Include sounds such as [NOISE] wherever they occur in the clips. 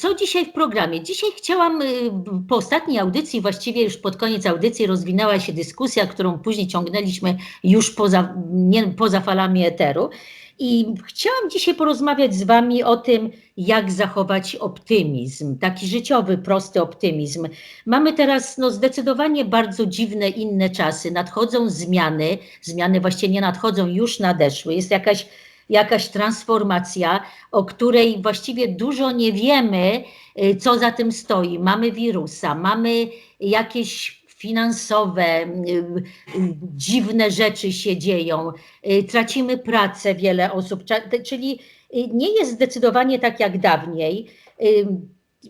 Co dzisiaj w programie? Dzisiaj chciałam, y, po ostatniej audycji, właściwie już pod koniec audycji rozwinęła się dyskusja, którą później ciągnęliśmy już poza, nie, poza falami eteru. I chciałam dzisiaj porozmawiać z Wami o tym, jak zachować optymizm, taki życiowy, prosty optymizm. Mamy teraz no, zdecydowanie bardzo dziwne, inne czasy. Nadchodzą zmiany, zmiany właściwie nie nadchodzą, już nadeszły. Jest jakaś, jakaś transformacja, o której właściwie dużo nie wiemy, y, co za tym stoi. Mamy wirusa, mamy jakieś finansowe, y, y, dziwne rzeczy się dzieją, tracimy pracę wiele osób, czyli nie jest zdecydowanie tak jak dawniej.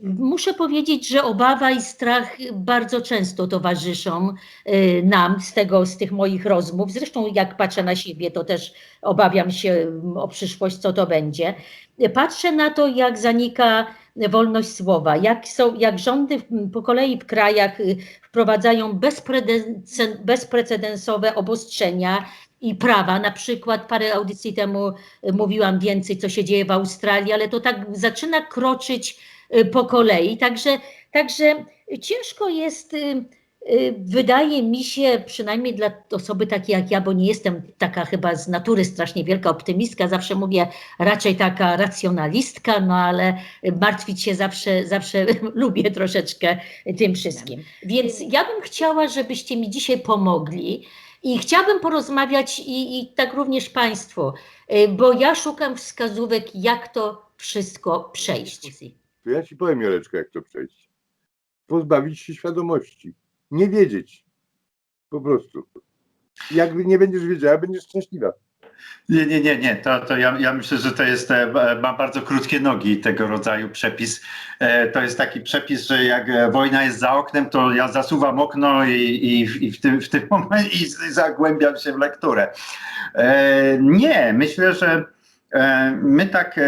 Muszę powiedzieć, że obawa i strach bardzo często towarzyszą y, nam z tego, z tych moich rozmów. Zresztą jak patrzę na siebie, to też obawiam się mm, o przyszłość, co to będzie. Patrzę na to, jak zanika wolność słowa, jak, są, jak rządy po kolei w krajach y, wprowadzają bezpreceden- bezprecedensowe obostrzenia i prawa. Na przykład parę audycji temu y, mówiłam więcej, co się dzieje w Australii, ale to tak zaczyna kroczyć po kolei. Także, także ciężko jest, y, y, wydaje mi się, przynajmniej dla osoby takiej jak ja, bo nie jestem taka chyba z natury strasznie wielka optymistka, zawsze mówię raczej taka racjonalistka, no ale martwić się zawsze, zawsze [LAUGHS] lubię troszeczkę tym wszystkim. Więc ja bym chciała, żebyście mi dzisiaj pomogli i chciałabym porozmawiać i, i tak również Państwu, y, bo ja szukam wskazówek, jak to wszystko przejść. To ja ci powiem, Joleczko, jak to przejść. Pozbawić się świadomości. Nie wiedzieć. Po prostu. Jak nie będziesz wiedziała, będziesz szczęśliwa. Nie, nie, nie, nie. To, to ja, ja myślę, że to jest, e, ma bardzo krótkie nogi tego rodzaju przepis. E, To jest taki przepis, że jak e, wojna jest za oknem, to ja zasuwam okno i, i, i w, tym, w tym [LAUGHS] momencie i zagłębiam się w lekturę. Nie, myślę, że my tak,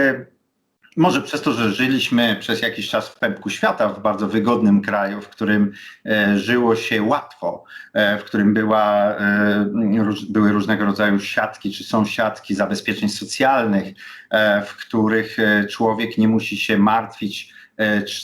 może przez to, że żyliśmy przez jakiś czas w pępku świata, w bardzo wygodnym kraju, w którym e, żyło się łatwo, e, w którym była, e, róż, były różnego rodzaju siatki, czy są siatki zabezpieczeń socjalnych, e, w których e, człowiek nie musi się martwić,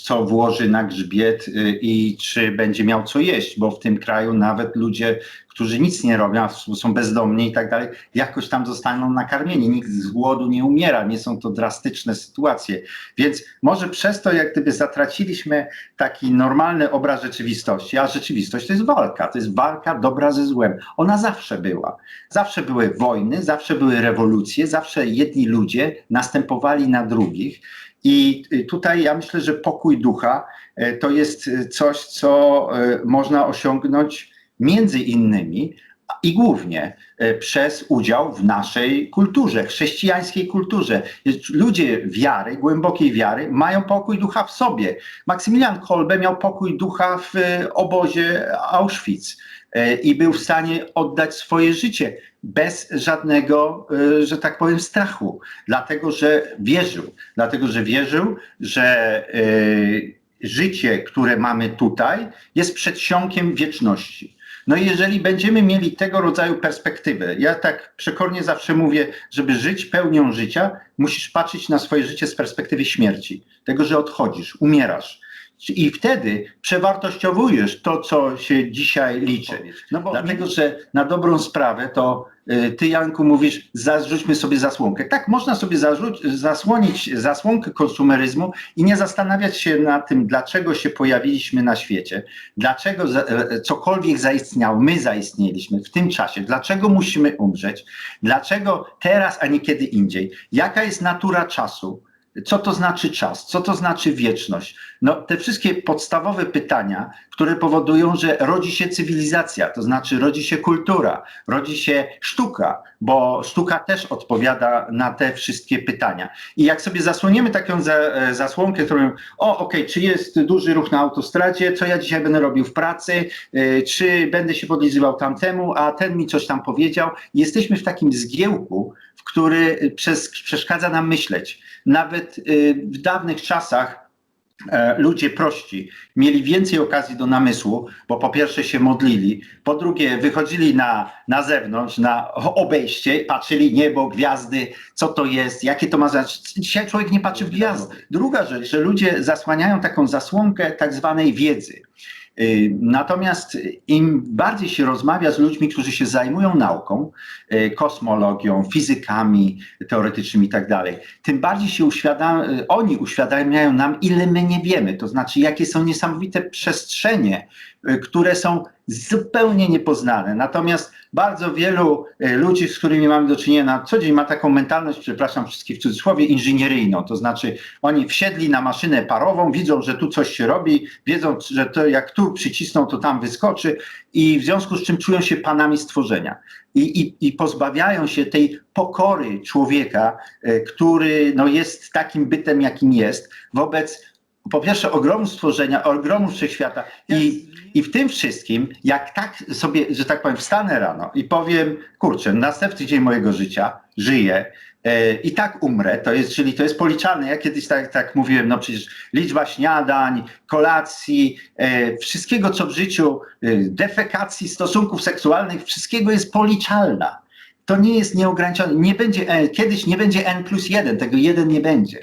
co włoży na grzbiet e, i czy będzie miał co jeść, bo w tym kraju nawet ludzie, którzy nic nie robią, są bezdomni i tak dalej, jakoś tam zostaną nakarmieni. Nikt z głodu nie umiera, nie są to drastyczne sytuacje. Więc może przez to, jak gdyby zatraciliśmy taki normalny obraz rzeczywistości, a rzeczywistość to jest walka, to jest walka dobra ze złem. Ona zawsze była. Zawsze były wojny, zawsze były rewolucje, zawsze jedni ludzie następowali na drugich. I y, tutaj ja myślę, że pokój ducha e, to jest y, coś, co można osiągnąć między innymi i głównie przez udział w naszej kulturze, chrześcijańskiej kulturze. Ludzie wiary, głębokiej wiary, mają pokój ducha w sobie. Maksymilian Kolbe miał pokój ducha w obozie Auschwitz i był w stanie oddać swoje życie bez żadnego, e, że tak powiem, strachu, dlatego że wierzył, dlatego że wierzył, że e, życie, które mamy tutaj, jest przedsionkiem wieczności. No i jeżeli będziemy mieli tego rodzaju perspektywę, ja tak przekornie zawsze mówię, żeby żyć pełnią życia, musisz patrzeć na swoje życie z perspektywy śmierci, tego, że odchodzisz, umierasz. I wtedy przewartościowujesz to, co się dzisiaj liczy. No bo dlatego, że na dobrą sprawę to y, ty, Janku, mówisz, zarzućmy sobie zasłonkę. Tak, można sobie zasłonić zasłonkę konsumeryzmu i nie zastanawiać się nad tym, dlaczego się pojawiliśmy na świecie, dlaczego za, e, cokolwiek zaistniało, my zaistnieliśmy w tym czasie, dlaczego musimy umrzeć, dlaczego teraz, a nie kiedy indziej, jaka jest natura czasu, co to znaczy czas, co to znaczy wieczność. No, te wszystkie podstawowe pytania, które powodują, że rodzi się cywilizacja, to znaczy rodzi się kultura, rodzi się sztuka, bo sztuka też odpowiada na te wszystkie pytania. I jak sobie zasłoniemy taką za, e, zasłonkę, którą, o okej, czy jest duży ruch na autostradzie, co ja dzisiaj będę robił w pracy, e, czy będę się podlizywał tamtemu, a ten mi coś tam powiedział. Jesteśmy w takim zgiełku, w który przez, przeszkadza nam myśleć. Nawet y, w dawnych czasach e, ludzie prości mieli więcej okazji do namysłu, bo po pierwsze się modlili, po drugie wychodzili na, na zewnątrz, na obejście, patrzyli niebo, gwiazdy, co to jest, jakie to ma znaczenie. Dzisiaj człowiek nie patrzy w gwiazdy. Druga rzecz, że ludzie zasłaniają taką zasłonkę tak zwanej wiedzy. Y, Natomiast im bardziej się rozmawia z ludźmi, którzy się zajmują nauką, y, kosmologią, fizykami teoretycznymi i tak tym bardziej się uświadam, y, oni uświadamiają nam, ile my nie wiemy, to znaczy jakie są niesamowite przestrzenie, które są zupełnie niepoznane. Natomiast bardzo wielu y, ludzi, z którymi mamy do czynienia na co dzień, ma taką mentalność, przepraszam wszystkich w cudzysłowie, inżynieryjną. To znaczy oni wsiedli na maszynę parową, widzą, że tu coś się robi, wiedzą, że to jak tu przycisną, to tam wyskoczy i w związku z czym czują się panami stworzenia. I, i, i pozbawiają się tej pokory człowieka, e, który no, jest takim bytem, jakim jest, wobec po pierwsze ogromu stworzenia, ogromu wszechświata i, i w tym wszystkim, jak tak sobie, że tak powiem, wstanę rano i powiem, kurczę, następny dzień mojego życia, żyję e, i tak umrę, to jest, czyli to jest policzalne. Ja kiedyś tak, tak mówiłem, no przecież liczba śniadań, kolacji, e, wszystkiego, co w życiu, e, defekacji, stosunków seksualnych, wszystkiego jest policzalna. To nie jest nieograniczone, nie będzie, kiedyś nie będzie n plus 1, tego 1 nie będzie.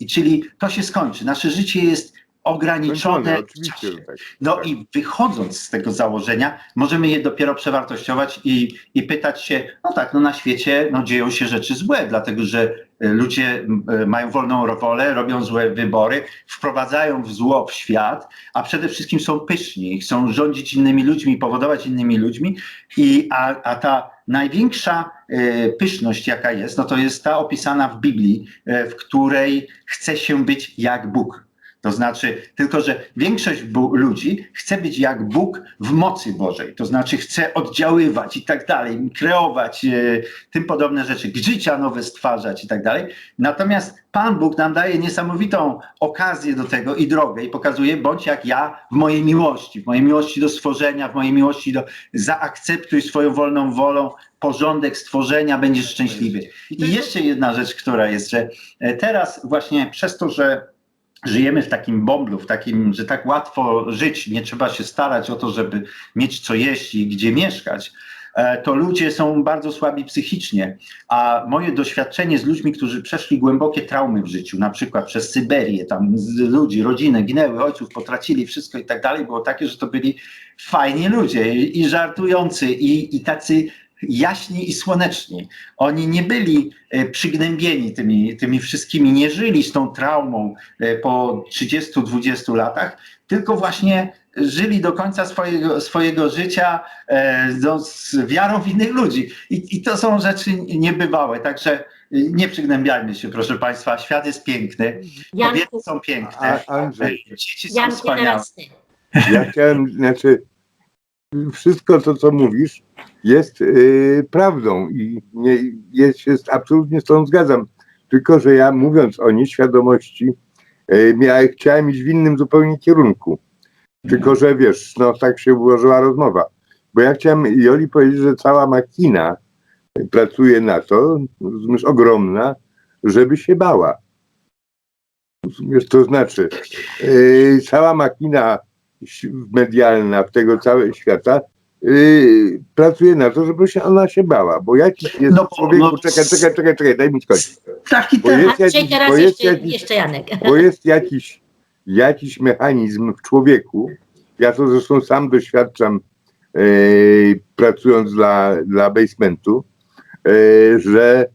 I czyli to się skończy. Nasze życie jest ograniczone. Kończone, tak. No Tak. i wychodząc z tego założenia, możemy je dopiero przewartościować i, i pytać się, no tak, no na świecie no dzieją się rzeczy złe, dlatego że e, ludzie e, mają wolną wolę, robią złe wybory, wprowadzają w zło w świat, a przede wszystkim są pyszni, chcą rządzić innymi ludźmi, powodować innymi ludźmi, i, a, a ta największa e, pyszność, jaka jest, no to jest ta opisana w Biblii, w której chce się być jak Bóg. To znaczy, tylko że większość ludzi chce być jak Bóg w mocy Bożej, to znaczy chce oddziaływać i tak dalej, kreować e, tym podobne rzeczy, życia nowe stwarzać i tak dalej. Natomiast Pan Bóg nam daje niesamowitą okazję do tego i drogę i pokazuje, bądź jak ja w mojej miłości, w mojej miłości do stworzenia, w mojej miłości do zaakceptuj swoją wolną wolą porządek stworzenia, będziesz szczęśliwy. I jeszcze jedna rzecz, która jest, że e, teraz właśnie przez to, że żyjemy w takim bąblu, w takim, że tak łatwo żyć, nie trzeba się starać o to, żeby mieć co jeść i gdzie mieszkać, e, to ludzie są bardzo słabi psychicznie. A moje doświadczenie z ludźmi, którzy przeszli głębokie traumy w życiu, na przykład przez Syberię, tam ludzi, rodziny ginęły, ojców potracili wszystko i tak dalej, było takie, że to byli fajni ludzie i żartujący i, i tacy jaśni i słoneczni. Oni nie byli e, przygnębieni tymi, tymi wszystkimi, nie żyli z tą traumą e, po 30-20 latach, tylko właśnie żyli do końca swojego, swojego życia e, no, z wiarą w innych ludzi. I, I to są rzeczy niebywałe, także nie przygnębiajmy się, proszę Państwa. Świat jest piękny, Janku, kobiety są piękne, A, Andrzej, dzieci są Janku wspaniałe. ja chciałem, znaczy, wszystko to, co mówisz, jest y, prawdą i nie, jest, jest, absolutnie z tą zgadzam. Tylko, że ja mówiąc o nieświadomości, y, miałem, chciałem iść w innym zupełnie kierunku. Tylko, że wiesz, no tak się ułożyła rozmowa. Bo ja chciałem Joli powiedzieć, że cała machina pracuje na to, rozumiesz, ogromna, żeby się bała. Rozumiesz, to znaczy, yy, cała machina ś- medialna w tego całego świata yy, pracuje na to, żeby się ona się bała, bo jakiś jest No, w człowieku, no, czekaj, czekaj, czekaj, czekaj, daj mi skończyć. Taki Bo jest jakiś, teraz bo jest jeszcze, jakiś, jeszcze Janek. [LAUGHS] bo jest jakiś, jakiś mechanizm w człowieku, ja to zresztą sam doświadczam, e, pracując dla, dla basementu, e, że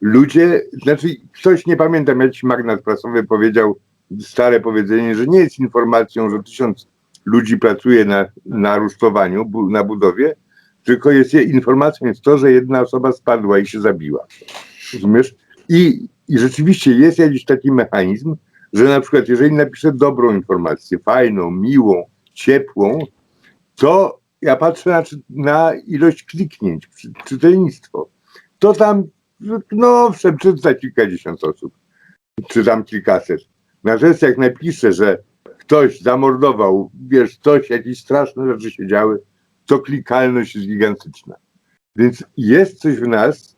ludzie, znaczy ktoś, nie pamiętam, jakiś magnat prasowy powiedział stare powiedzenie, że nie jest informacją, że tysiąc ludzi pracuje na, na rusztowaniu, bu, na budowie, tylko jest informacją jest to, że jedna osoba spadła i się zabiła. Rozumiesz? I, I rzeczywiście jest jakiś taki mechanizm, że na przykład jeżeli napiszę dobrą informację, fajną, miłą, ciepłą, to ja patrzę na, na ilość kliknięć, czy- czytelnictwo. To tam, no owszem, czyta kilkadziesiąt osób, czy tam kilkaset. Natomiast jak napiszę, że ktoś zamordował, wiesz, coś, jakieś straszne rzeczy się działy, to klikalność jest gigantyczna. Więc jest coś w nas,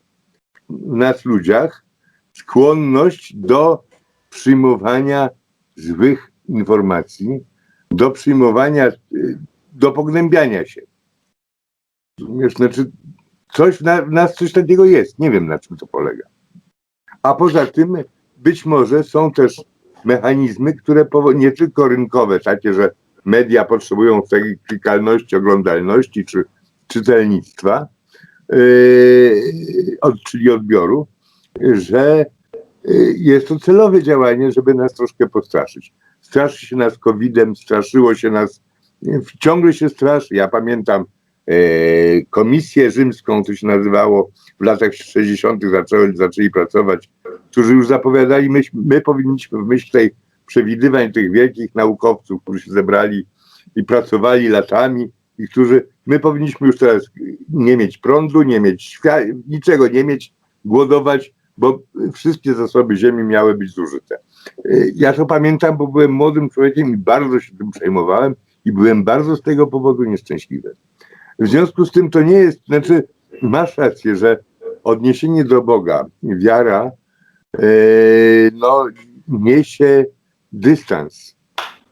w nas ludziach, skłonność do przyjmowania złych informacji do przyjmowania, do pognębiania się. Rozumiesz, znaczy coś na, w nas coś takiego jest. Nie wiem na czym to polega. A poza tym być może są też mechanizmy, które nie tylko rynkowe, takie, że media potrzebują tej klikalności, oglądalności czy czytelnictwa, yy, od, czyli odbioru, że yy, jest to celowe działanie, żeby nas troszkę postraszyć. Straszy się nas COVID-em, straszyło się nas, yy, ciągle się straszy. Ja pamiętam komisję rzymską, to się nazywało, w latach 60. Zaczęli, zaczęli pracować, którzy już zapowiadali, my, my powinniśmy w myśl tej przewidywań tych wielkich naukowców, którzy się zebrali i pracowali latami i którzy, my powinniśmy już teraz nie mieć prądu, nie mieć niczego nie mieć, głodować, bo wszystkie zasoby ziemi miały być zużyte. Y, Ja to pamiętam, bo byłem młodym człowiekiem i bardzo się tym przejmowałem i byłem bardzo z tego powodu nieszczęśliwy. W związku z tym to nie jest, znaczy masz rację, że odniesienie do Boga, wiara, yy, no, niesie dystans,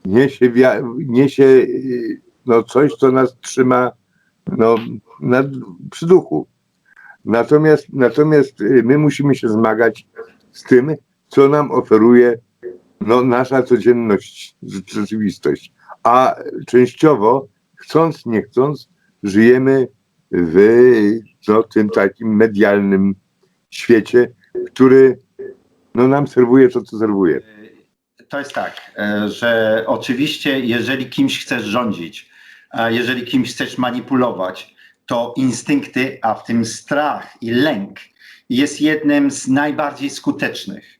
niesie, niesie yy, no, coś, co nas trzyma no, nad, przy duchu. Natomiast, natomiast yy, my musimy się zmagać z tym, co nam oferuje no, nasza codzienność, rze- rzeczywistość. A częściowo, chcąc, nie chcąc, żyjemy w no, tym takim medialnym świecie, który no, nam serwuje to, co serwuje. To jest tak, e, że oczywiście, jeżeli kimś chcesz rządzić, jeżeli kimś chcesz manipulować, to instynkty, a w tym strach i lęk jest jednym z najbardziej skutecznych.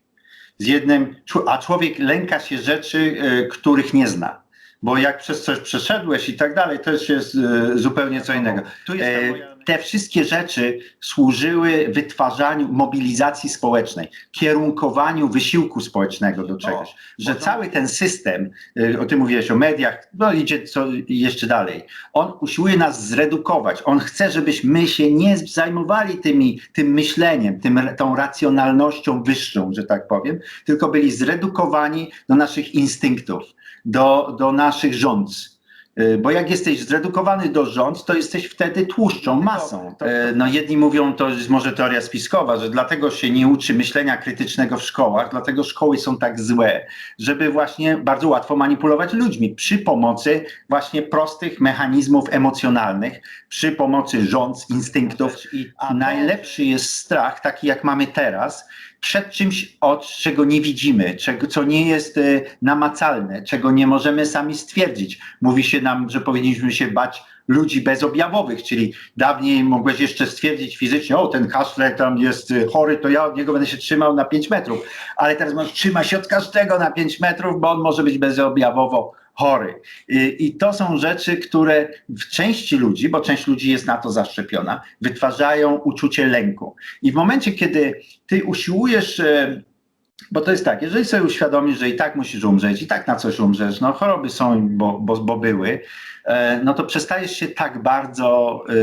Z jednym, a człowiek lęka się rzeczy, e, których nie zna. Bo jak przez coś przeszedłeś i tak dalej, to już jest e, zupełnie co innego. E, Te wszystkie rzeczy służyły wytwarzaniu mobilizacji społecznej, kierunkowaniu wysiłku społecznego do czegoś. Że cały ten system, y, o tym mówiłeś o mediach, no idzie co jeszcze dalej. On usiłuje nas zredukować. On chce, żebyśmy się nie zajmowali tymi, tym myśleniem, tym, tą racjonalnością wyższą, że tak powiem, tylko byli zredukowani do naszych instynktów, do, do naszych rządz. Y, Bo jak jesteś zredukowany do rząd, to jesteś wtedy tłuszczą, masą. Y, No jedni mówią, to jest może teoria spiskowa, że dlatego się nie uczy myślenia krytycznego w szkołach, dlatego szkoły są tak złe, żeby właśnie bardzo łatwo manipulować ludźmi przy pomocy właśnie prostych mechanizmów emocjonalnych, przy pomocy rząd, instynktów. A najlepszy jest strach, taki jak mamy teraz, przed czymś, od czego nie widzimy, czego, co nie jest y, namacalne, czego nie możemy sami stwierdzić. Mówi się nam, że powinniśmy się bać ludzi bezobjawowych, czyli dawniej mogłeś jeszcze stwierdzić fizycznie, o ten kaszler tam jest y, chory, to ja od niego będę się trzymał na 5 metrów, ale teraz możesz trzymać się od każdego na 5 metrów, bo on może być bezobjawowo chory. I, to są rzeczy, które w części ludzi, bo część ludzi jest na to zaszczepiona, wytwarzają uczucie lęku. I w momencie, kiedy ty usiłujesz, e, bo to jest tak, jeżeli sobie uświadomisz, że i tak musisz umrzeć, i tak na coś umrzesz, no choroby są, bo, bo, bo były, e, no to przestajesz się tak bardzo e,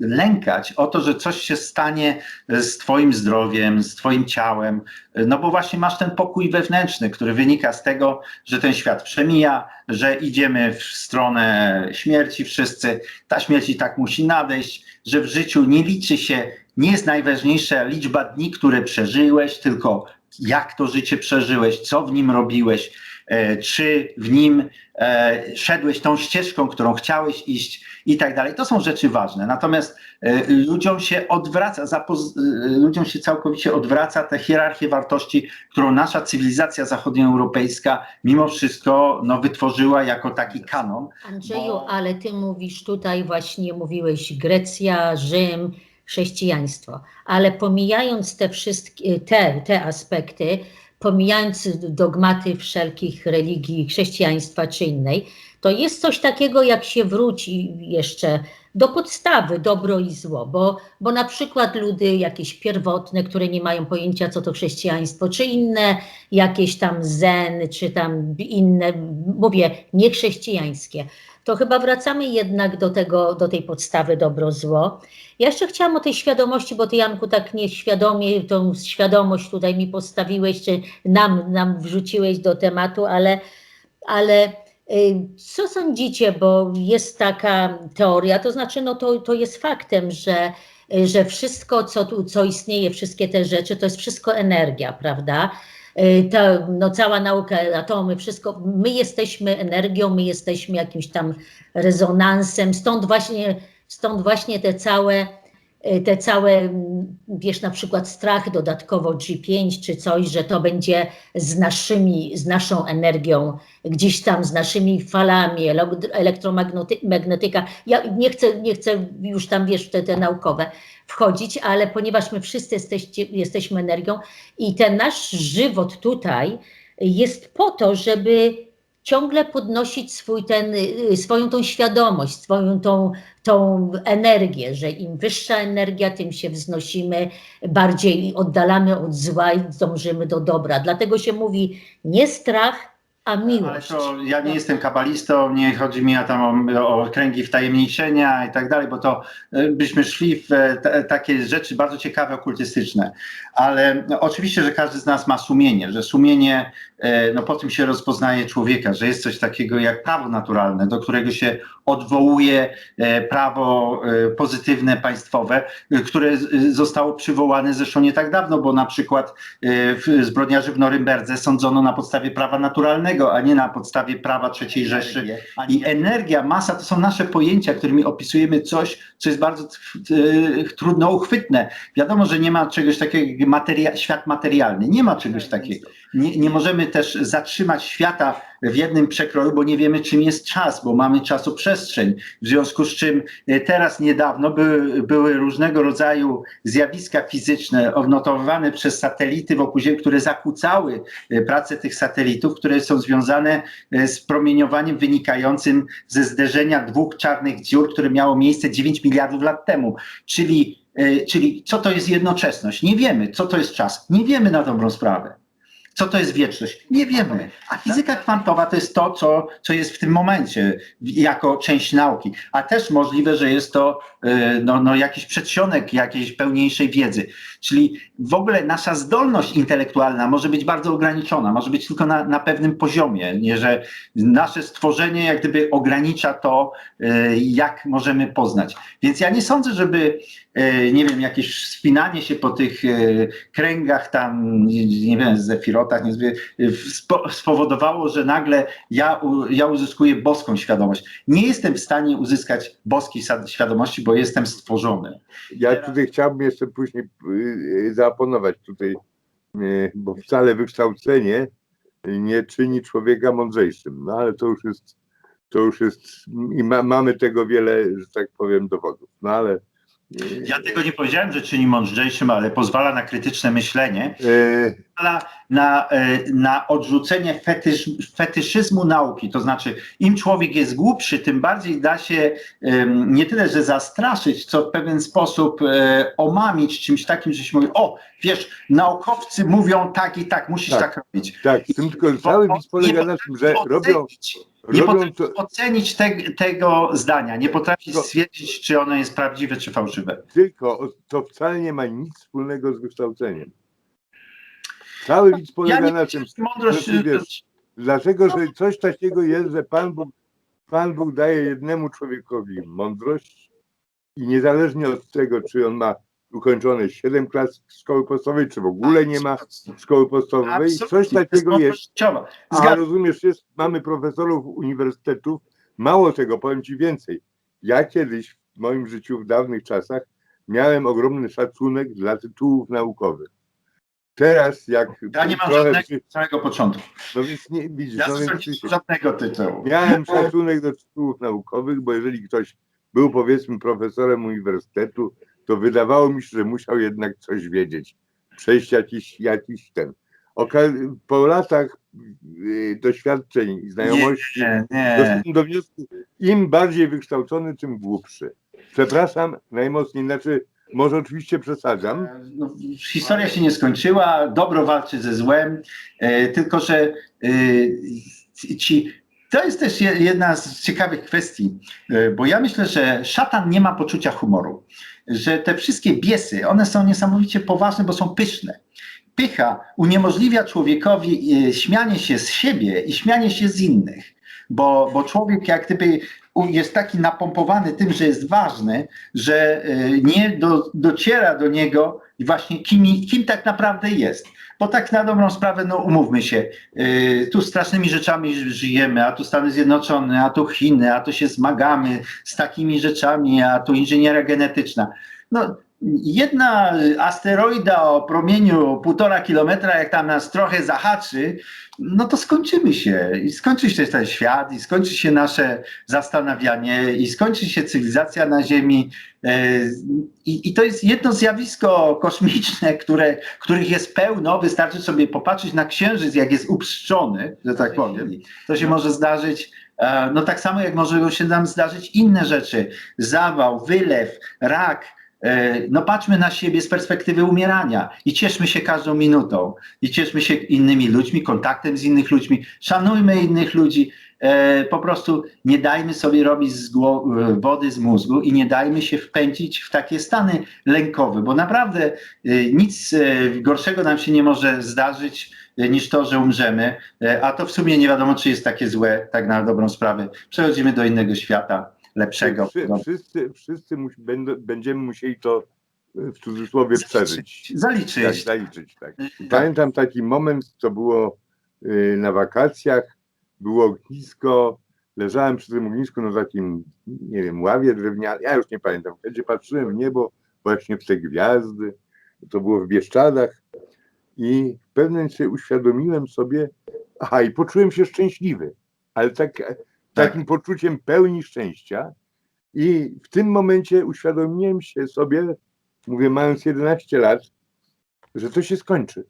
lękać o to, że coś się stanie z twoim zdrowiem, z twoim ciałem, e, no bo właśnie masz ten pokój wewnętrzny, który wynika z tego, że ten świat przemija, że idziemy w stronę śmierci wszyscy, ta śmierć i tak musi nadejść, że w życiu nie liczy się, nie jest najważniejsza liczba dni, które przeżyłeś, tylko jak to życie przeżyłeś, co w nim robiłeś, e, czy w nim e, szedłeś tą ścieżką, którą chciałeś iść i tak dalej. To są rzeczy ważne. Natomiast e, ludziom się odwraca, ludziom się całkowicie odwraca tę hierarchię wartości, którą nasza cywilizacja zachodnioeuropejska mimo wszystko no, wytworzyła jako taki kanon. Andrzeju, Bo- ale ty mówisz tutaj właśnie, mówiłeś Grecja, Rzym, chrześcijaństwo, ale pomijając te wszystkie, te, te aspekty, pomijając dogmaty wszelkich religii, chrześcijaństwa czy innej, to jest coś takiego, jak się wróci jeszcze do podstawy dobro i zło, bo, bo na przykład ludy jakieś pierwotne, które nie mają pojęcia, co to chrześcijaństwo, czy inne jakieś tam zen, czy tam inne, mówię, niechrześcijańskie, to chyba wracamy jednak do, tego, do tej podstawy dobro-zło. Ja jeszcze chciałam o tej świadomości, bo ty Janku tak nieświadomie tą świadomość tutaj mi postawiłeś, czy nam, nam wrzuciłeś do tematu, ale ale y, co sądzicie, bo jest taka teoria, to znaczy, no to, to jest faktem, że, y, że wszystko, co tu, co istnieje, wszystkie te rzeczy, to jest wszystko energia, prawda? Y, Ta, no, cała nauka, atomy, wszystko, my jesteśmy energią, my jesteśmy jakimś tam rezonansem, stąd właśnie, stąd właśnie te całe, te całe, mm, wiesz, na przykład strach dodatkowo G5 czy coś, że to będzie z naszymi, z naszą energią, gdzieś tam z naszymi falami, ele- elektromagnetyka. Ja nie chcę, nie chcę już tam, wiesz, te, te naukowe wchodzić, ale ponieważ my wszyscy jesteście, jesteśmy energią i ten nasz żywot tutaj jest po to, żeby ciągle podnosić swój ten, y, swoją tą świadomość, swoją tą, tą energię, że im wyższa energia, tym się wznosimy, bardziej oddalamy od zła i dążymy do dobra. Dlatego się mówi nie strach, a Ale miłość. to ja nie jestem kabalistą, nie chodzi mi o, tam o, o kręgi wtajemniczenia i tak dalej, bo to y, byśmy szli w e, te, takie rzeczy bardzo ciekawe, okultystyczne. Ale no, oczywiście, że każdy z nas ma sumienie, że sumienie, e, no po tym się rozpoznaje człowieka, że jest coś takiego jak prawo naturalne, do którego się odwołuje e, prawo e, pozytywne, państwowe, e, które z- zostało przywołane zresztą nie tak dawno, bo na przykład e, w- zbrodniarzy w Norymberdze sądzono na podstawie prawa naturalnego, a nie na podstawie prawa III Rzeszy. I energia, masa to są nasze pojęcia, którymi opisujemy coś, co jest bardzo trudno uchwytne. Wiadomo, że nie ma czegoś takiego jak materia- świat materialny. Nie ma czegoś takiego. Nie, nie możemy też zatrzymać świata w jednym przekroju, bo nie wiemy, czym jest czas, bo mamy czasoprzestrzeń. W związku z czym e, teraz niedawno były, były różnego rodzaju zjawiska fizyczne odnotowywane przez satelity wokół Ziemi, które zakłócały e, pracę tych satelitów, które są związane e, z promieniowaniem wynikającym ze zderzenia dwóch czarnych dziur, które miało miejsce 9 miliardów lat temu. Czyli, czyli co to jest jednoczesność? Nie wiemy. Co to jest czas? Nie wiemy na dobrą sprawę. Co to jest wieczność? Nie wiemy. A fizyka kwantowa to jest to, co, co jest w tym momencie jako część nauki. A też możliwe, że jest to no, no, jakiś przedsionek jakiejś pełniejszej wiedzy. Czyli w ogóle nasza zdolność intelektualna może być bardzo ograniczona, może być tylko na, na pewnym poziomie, nie, że nasze stworzenie jak gdyby ogranicza to, e, jak możemy poznać. Więc ja nie sądzę, żeby, e, nie wiem, jakieś wspinanie się po tych kręgach tam, nie, wiem, zefirotach, nie, wiem, spo, spowodowało, że nagle ja, ja uzyskuję boską świadomość. Nie jestem w stanie uzyskać boskiej świadomości, bo jestem stworzony. Ja tutaj chciałbym jeszcze później y, zaoponować tutaj, y, bo wcale wykształcenie nie czyni człowieka mądrzejszym. No ale to już jest, to już jest i ma, mamy tego wiele, że tak powiem, dowodów. No ale y, Ja tego nie powiedziałem, że czyni mądrzejszym, ale pozwala na krytyczne myślenie, y, pozwala na, e, na odrzucenie fetysz, fetyszyzmu nauki. To znaczy, im człowiek jest głupszy, tym bardziej da się nie tyle, że zastraszyć, co w pewien sposób e, omamić czymś takim, że się mówi, o, wiesz, naukowcy mówią tak i tak, musisz Tak. tak, robić. tak, z tym tylko cały widz polega na tym, że robią, ocenić, nie robią potrafi to ocenić te, tego zdania, nie potrafi Tylko- stwierdzić, czy ono jest prawdziwe, czy fałszywe. tylko, to wcale nie ma nic wspólnego z wykształceniem. Cały widz Ja polega nie na tym, mądrość, że ty wiesz, Dlatego, że coś takiego jest, że Pan Bóg, Pan Bóg daje jednemu człowiekowi mądrość i niezależnie od tego, czy on ma ukończone 7 klas szkoły podstawowej, czy w ogóle nie ma szkoły podstawowej, coś takiego jest. A rozumiesz, jest, mamy profesorów uniwersytetów, mało tego, powiem Ci więcej. Ja kiedyś w moim życiu, w dawnych czasach, miałem ogromny szacunek dla tytułów naukowych. Teraz, jak Ja nie mam żadnego przy- z samego początku. no więc nie widzisz, Ja no więc Krzysiek, żadnego tytułu. Miałem szacunek do tytułów naukowych, bo jeżeli ktoś był powiedzmy profesorem uniwersytetu, to wydawało mi się, że musiał jednak coś wiedzieć, przejść jakiś, jakiś ten. Po latach y, doświadczeń i znajomości Nie, nie. doszedłem do wniosku, im bardziej wykształcony, tym głupszy. Przepraszam najmocniej, znaczy może oczywiście przesadzam, No, historia się nie skończyła, dobro walczy ze złem, e, tylko że e, ci, to jest też je- jedna z ciekawych kwestii, e, bo ja myślę, że szatan nie ma poczucia humoru, że te wszystkie biesy, one są niesamowicie poważne, bo są pyszne. pycha uniemożliwia człowiekowi e, śmianie się z siebie i śmianie się z innych, bo, bo człowiek jak gdyby jest taki napompowany tym, że jest ważny, że e, nie do, dociera do niego właśnie kim, kim tak naprawdę jest. Bo tak na dobrą sprawę, no umówmy się, e, tu strasznymi rzeczami ży- żyjemy, a tu Stany Zjednoczone, a tu Chiny, a tu się zmagamy z takimi rzeczami, a tu inżynieria genetyczna. No, jedna asteroida o promieniu półtora kilometra, jak tam nas trochę zahaczy, no to skończymy się. I skończy się ten świat, i skończy się nasze zastanawianie, i skończy się cywilizacja na Ziemi. E, I, i to jest jedno zjawisko kosmiczne, które, których jest pełno. Wystarczy sobie popatrzeć na Księżyc, jak jest upszczony, że tak powiem. To się może zdarzyć. e, No tak samo jak może się nam zdarzyć inne rzeczy. Zawał, wylew, rak, No patrzmy na siebie z perspektywy umierania i cieszmy się każdą minutą. I cieszmy się innymi ludźmi, kontaktem z innych ludźmi. Szanujmy innych ludzi. E, Po prostu nie dajmy sobie robić z e, wody z mózgu i nie dajmy się wpędzić w takie stany lękowe, bo naprawdę e, nic e, gorszego nam się nie może zdarzyć e, niż to, że umrzemy. E, A to w sumie nie wiadomo, czy jest takie złe, tak na dobrą sprawę. Przechodzimy do innego świata, lepszego. Wszy, No, wszyscy wszyscy musi, będziemy musieli to e, w cudzysłowie przeżyć. Zaliczyć. Tak, zaliczyć, tak. Pamiętam taki moment, to było y, na wakacjach, było ognisko, leżałem przy tym ognisku na takim, nie wiem, ławie drewnianej, ja już nie pamiętam, kiedy patrzyłem w niebo, właśnie w te gwiazdy, to było w Bieszczadach i w pewnym momencie uświadomiłem sobie, aha, i poczułem się szczęśliwy, ale tak, takim poczuciem pełni szczęścia i w tym momencie uświadomiłem się sobie, mówię, mając 11 lat, że to się skończy.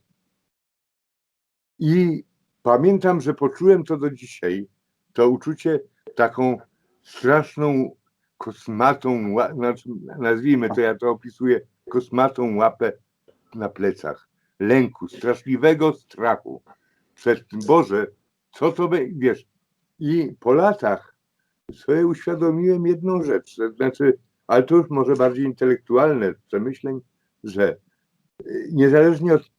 I pamiętam, że poczułem to do dzisiaj, to uczucie taką straszną, kosmatą, znaczy, nazwijmy to, ja to opisuję, kosmatą łapę na plecach, lęku, straszliwego strachu przed tym, Boże, co to będzie, wiesz. I po latach sobie uświadomiłem jedną rzecz, znaczy, ale to już może bardziej intelektualne przemyśleń, że niezależnie od,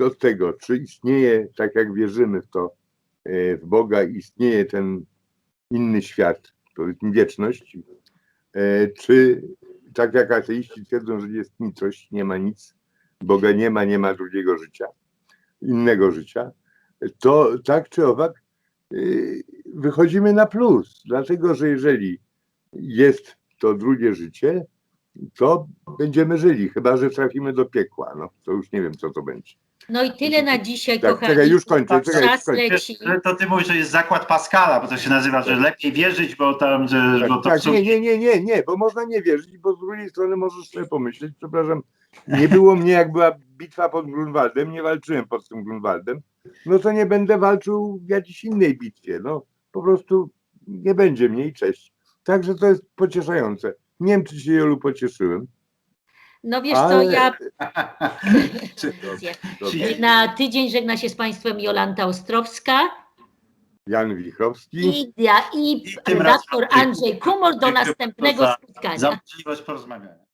od tego, czy istnieje, tak jak wierzymy w to, e, w Boga, istnieje ten inny świat, powiedzmy wieczność, e, czy tak jak ateiści twierdzą, że jest nicość, nie ma nic, Boga nie ma, nie ma drugiego życia, innego życia, to tak czy owak y, wychodzimy na plus, dlatego że jeżeli jest to drugie życie, to będziemy żyli, chyba że trafimy do piekła. No to już nie wiem, co to będzie. No i tyle na dzisiaj, Tak, kochani. czekaj, już kończę, czekaj, Czas kończę. leci. To ty mówisz, że jest zakład Pascala, bo to się nazywa, że lepiej wierzyć, bo tam, że bo Tak, to tak, nie, nie, nie, nie, nie, bo można nie wierzyć, bo z drugiej strony możesz sobie pomyśleć, przepraszam, nie było mnie, jak była bitwa pod Grunwaldem, nie walczyłem pod tym Grunwaldem, no to nie będę walczył w jakiejś innej bitwie, no po prostu nie będzie mnie i cześć. Także to jest pocieszające. Nie wiem, czy się Jolu pocieszyłem. No wiesz Ale- co, ja [LAUGHS] na tydzień żegna się z Państwem Jolanta Ostrowska Jan Wichrowski. i, ja, i I redaktor razem- Andrzej Kumor do następnego za- spotkania. za możliwość porozmawiania.